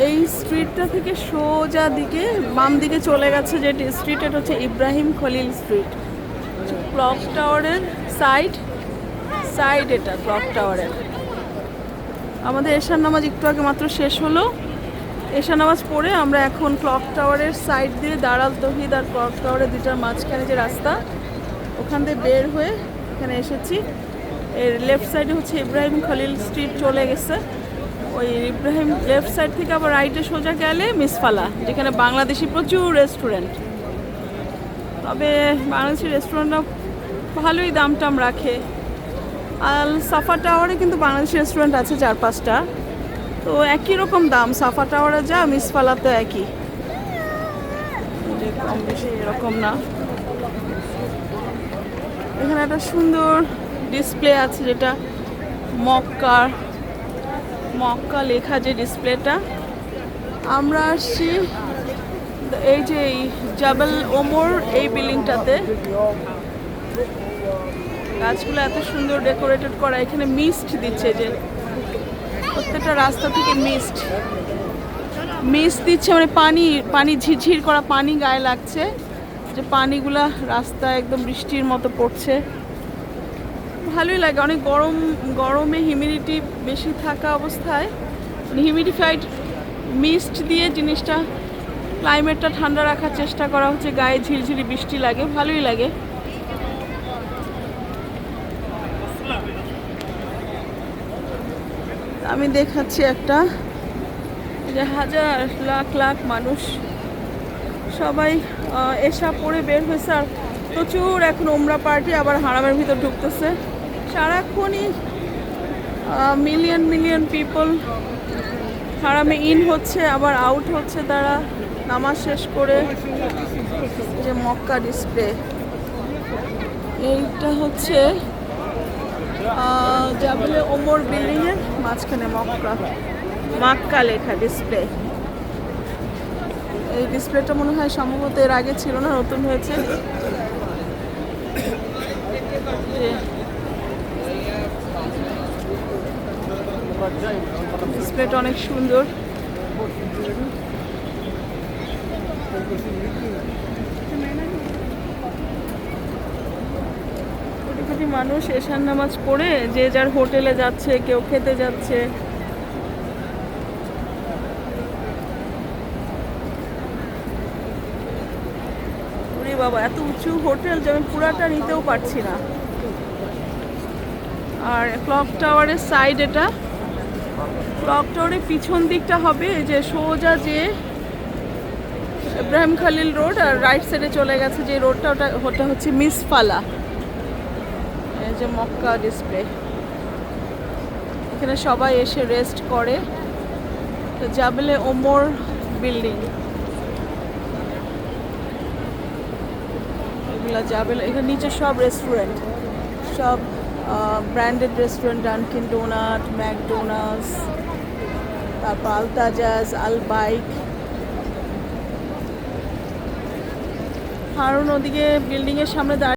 এই স্ট্রিটটা থেকে সোজা দিকে, বাম দিকে চলে গেছে যে স্ট্রিট এটা হচ্ছে ইব্রাহিম খলিল স্ট্রিট ক্লক টাওয়ারের সাইড সাইড এটা ক্লক টাওয়ারের আমাদের এশার নামাজ একটু আগে মাত্র শেষ হলো। এশা নামাজ পড়ে আমরা এখন ক্লক টাওয়ারের সাইড দিয়ে দাঁড়াল তহিদ আর ক্লক টাওয়ারের দুটার মাঝখানে যে রাস্তা, ওখান দিয়ে বের হয়ে এখানে এসেছি। এর লেফট সাইডে হচ্ছে ইব্রাহিম খলিল স্ট্রিট চলে গেছে। ওই ইব্রাহিম লেফট সাইড থেকে আবার রাইটে সোজা গেলে মিসফালা যেখানে বাংলাদেশি প্রচুর রেস্টুরেন্ট তবে বাংলাদেশি রেস্টুরেন্টরা ভালোই দাম টাম রাখে। আর সাফা টাওয়ারে কিন্তু বাংলাদেশি রেস্টুরেন্ট আছে চার পাঁচটা তো একই রকম দাম, সাফা টাওয়ারে যা মিসফালাতে একই। কম বেশি এরকম না। এখানে একটা সুন্দর ডিসপ্লে আছে যেটা মক্কার মক্কা লেখা যে ডিসপ্লেটা, আমরা আসছি এই যে জাবেল ওমর এই বিল্ডিংটাতে। গাছগুলো এত সুন্দর ডেকোরেটেড করা, এখানে মিস্ট দিচ্ছে যে প্রত্যেকটা রাস্তা থেকে মিস্ট। মিস্ট দিচ্ছে মানে পানি পানি ঝিরঝির করা পানি গায়ে লাগছে, যে পানিগুলা রাস্তায় একদম বৃষ্টির মতো পড়ছে। ভালোই লাগে, অনেক গরম, গরমে হিউমিডিটি বেশি থাকা অবস্থায়। হিউমিডিফাইড মিস্ট দিয়ে জিনিসটা ক্লাইমেটটা ঠান্ডা রাখার চেষ্টা করা হচ্ছে, গায়ে ঝিরঝিরি বৃষ্টি লাগে, ভালোই লাগে। আমি দেখাচ্ছি একটা, যে হাজার লাখ লাখ মানুষ সবাই এসা পড়ে বের হয়েছে, আর প্রচুর এখন ওমরা পার্টি, আবার হারামের ভিতর ঢুকতেছে। সারাক্ষণই মিলিয়ন মিলিয়ন পিপল হারামে ইন হচ্ছে, আবার আউট হচ্ছে তারা। নামাজ শেষ করে যে মক্কা ডিসপ্লে এইটা হচ্ছে জাবলে ওমর বিল্ডিংয়ের মাঝখানে মক্কা। মাক্কা লেখা ডিসপ্লে এই ডিসপ্লেটা মনে হয় সম্ভবত এর আগে ছিল না, নতুন হয়েছে। ডিসপ্লেটা অনেক সুন্দর। কোটি কোটি মানুষ এশার নামাজ পড়ে, যে যার হোটেলে যাচ্ছে, কেউ খেতে যাচ্ছে। বাবা, এত উঁচু হোটেল যে আমি পুরাটা নিতেও পারছি না। আর ক্লক টাওয়ারের সাইড এটা। ক্লক টাওয়ারের পিছন দিকটা হবে যে সোজা যে ইব্রাহিম খালিল রোড, আর রাইট সাইডে চলে গেছে যে রোডটা, ওটা ওটা হচ্ছে মিসফালা এই যে মক্কা ডিসপ্লে এখানে সবাই এসে রেস্ট করে। তো জাবেলে ওমর বিল্ডিং এগুলা জাবেলে, এখানে নিচে সব রেস্টুরেন্ট সব branded restaurant Dunkin donut McDonald's তারপর আলতাজাজ আল বাইক হারুন ওদিকে বিল্ডিংয়ের সামনে দাঁড়িয়ে